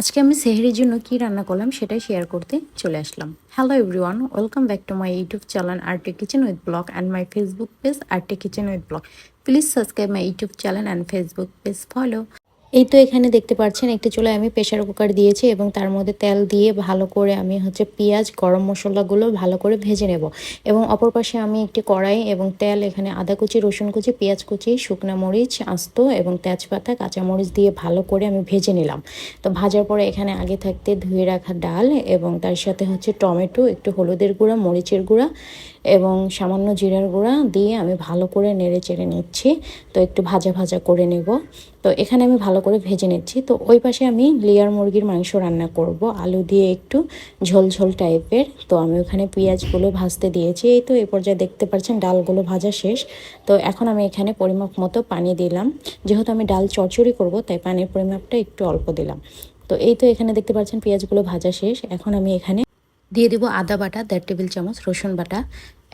আজকে আমি সেহরির জন্য কি রান্না করলাম সেটাই শেয়ার করতে চলে আসলাম। Hello everyone welcome back to my YouTube channel Arte kitchen with blog and my Facebook page Arte kitchen with blog please subscribe my YouTube channel and Facebook page follow এই তো এখানে দেখতে পাচ্ছেন একটি চুলায় আমি প্রেশার কুকার দিয়েছি এবং তার মধ্যে তেল দিয়ে ভালো করে আমি হচ্ছে পেঁয়াজ, গরম মশলাগুলো ভালো করে ভেজে নেব। এবং অপর পাশে আমি একটি কড়াই এবং তেল, এখানে আদা কুচি, রসুন কুচি, পেঁয়াজ কুচি, শুকনা মরিচ, আস্ত এবং তেজপাতা কাঁচামরিচ দিয়ে ভালো করে আমি ভেজে নিলাম। তো ভাজার পরে এখানে আগে থাকতে ধুয়ে রাখা ডাল এবং তার সাথে হচ্ছে টমেটো, একটু হলুদের গুঁড়া, মরিচের গুঁড়া এবং সামান্য জিরার গুঁড়া দিয়ে আমি ভালো করে নেড়ে চেড়ে নিচ্ছি। তো একটু ভাজা ভাজা করে নেব। তো এখানে আমি ভালো করে ভেজে নিচ্ছি। তো ওই পাশে আমি লেয়ার মুরগির মাংস রান্না করব। আলু দিয়ে একটু ঝোল ঝোল টাইপের। তো আমি ওখানে পেঁয়াজগুলো ভাজতে দিয়েছি। এই তো এই পর্যায়ে দেখতে পাচ্ছেন ডালগুলো ভাজা শেষ। তো এখন আমি এখানে পরিমাপ মতো পানি দিলাম। যেহেতু আমি ডাল চচ্চড়ি করব, তাই পানির পরিমাপটা একটু অল্প দিলাম। তো এই তো এখানে দেখতে পাচ্ছেন পেঁয়াজগুলো ভাজা শেষ। এখন আমি এখানে দিয়ে দেবো আদা বাটা, দেড় টেবিল চামচ রসুন বাটা।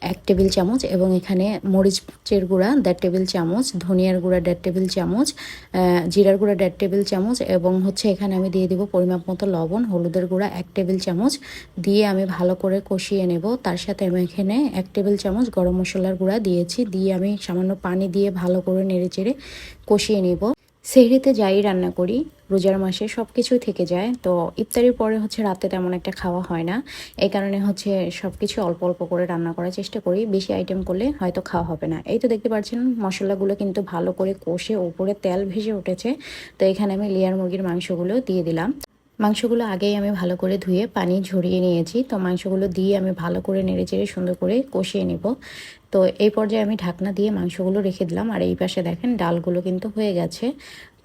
এক টেবিল চামচ এবং এখানে মরিচের গুঁড়া, দেড় টেবিল চামচ, ধনিয়ার গুঁড়া, দেড় টেবিল চামচ জিরার গুঁড়া, দেড় টেবিল চামচ এবং হচ্ছে এখানে আমি দিয়ে দিব পরিমাপ মতো লবণ, হলুদের গুঁড়া এক টেবিল চামচ। দিয়ে আমি ভালো করে কষিয়ে নেব। তার সাথে আমি এখানে এক টেবিল চামচ গরম মশলার গুঁড়া দিয়েছি। দিয়ে আমি সামান্য পানি দিয়ে ভালো করে নেড়ে চেড়ে কষিয়ে নেব। সেহরিতে যাই রান্না করি। রোজার মাসে সব কিছুই থেকে যায়। তো ইফতারির পরে হচ্ছে রাতে তেমন একটা খাওয়া হয় না। এই কারণে হচ্ছে সব কিছু অল্প অল্প করে রান্না করার চেষ্টা করি। বেশি আইটেম করলে হয়তো খাওয়া হবে না। এই তো দেখতে পাচ্ছেন, মশলাগুলো কিন্তু ভালো করে কষে ওপরে তেল ভেসে উঠেছে। তো এখানে আমি লেয়ার মুরগির মাংসগুলো দিয়ে দিলাম। মাংসগুলো আগেই আমি ভালো করে ধুয়ে পানি ঝরিয়ে নিয়েছি। তো মাংসগুলো দিয়ে আমি ভালো করে নেড়ে চেড়ে সুন্দর করে কষিয়ে নিব। তো এই পর্যায়ে আমি ঢাকনা দিয়ে মাংসগুলো রেখে দিলাম। আর এই পাশে দেখেন, ডালগুলো কিন্তু হয়ে গেছে।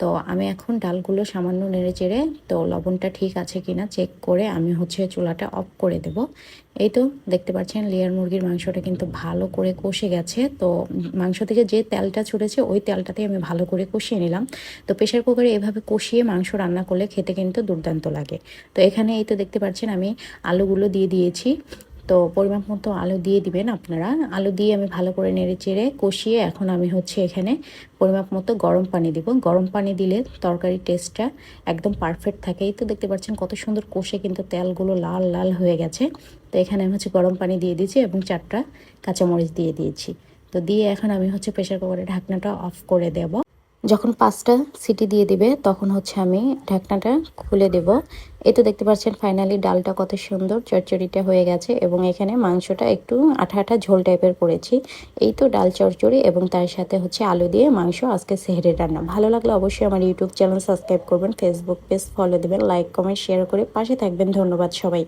তো আমি এখন ডালগুলো সামান্য নেড়ে চেড়ে, তো লবণটা ঠিক আছে কিনা চেক করে আমি হচ্ছে চুলাটা অফ করে দেব। এই তো দেখতে পাচ্ছেন লেয়ার মুরগির মাংসটা কিন্তু ভালো করে কষে গেছে। তো মাংস থেকে যে তেলটা ছুটেছে, ওই তেলটাতে আমি ভালো করে কষিয়ে নিলাম। তো প্রেশার কুকারে এভাবে কষিয়ে মাংস রান্না করলে খেতে কিন্তু দুর্দান্ত লাগে। তো এখানে এই তো দেখতে পাচ্ছেন আমি আলুগুলো দিয়ে দিয়েছি। তো পরিমাপ মতো আলু দিয়ে দিবেন আপনারা। আলু দিয়ে আমি ভালো করে নেড়ে চেড়ে কষিয়ে এখন আমি হচ্ছে এখানে পরিমাপ মতো গরম পানি দিব। গরম পানি দিলে তরকারির টেস্টটা একদম পারফেক্ট থাকে। এই তো দেখতে পাচ্ছেন কত সুন্দর কষে কিন্তু তেলগুলো লাল লাল হয়ে গেছে। তো এখানে আমি হচ্ছে গরম পানি দিয়ে দিয়েছি এবং চারটা কাঁচামরিচ দিয়ে দিয়েছি। তো দিয়ে এখন আমি হচ্ছে প্রেশার কুকারের ঢাকনাটা অফ করে দেব। যখন পাঁচটা সিটি দিয়ে দিবে, তখন হচ্ছে আমি ঢাকনাটা খুলে দেব। এই তো দেখতে পাচ্ছেন ফাইনালি ডালটা কত সুন্দর চচ্চড়িটা হয়ে গেছে এবং এখানে মাংসটা একটু আঠা আঠা ঝোল টাইপের করেছি। এই তো ডাল চচ্চড়ি এবং তার সাথে হচ্ছে আলু দিয়ে মাংস, আজকে সেহেরে রান্না। ভালো লাগলে অবশ্যই আমার ইউটিউব চ্যানেল সাবস্ক্রাইব করবেন ফেসবুক পেজ ফলো দেবেন লাইক কমেন্ট শেয়ার করে পাশে থাকবেন। ধন্যবাদ সবাই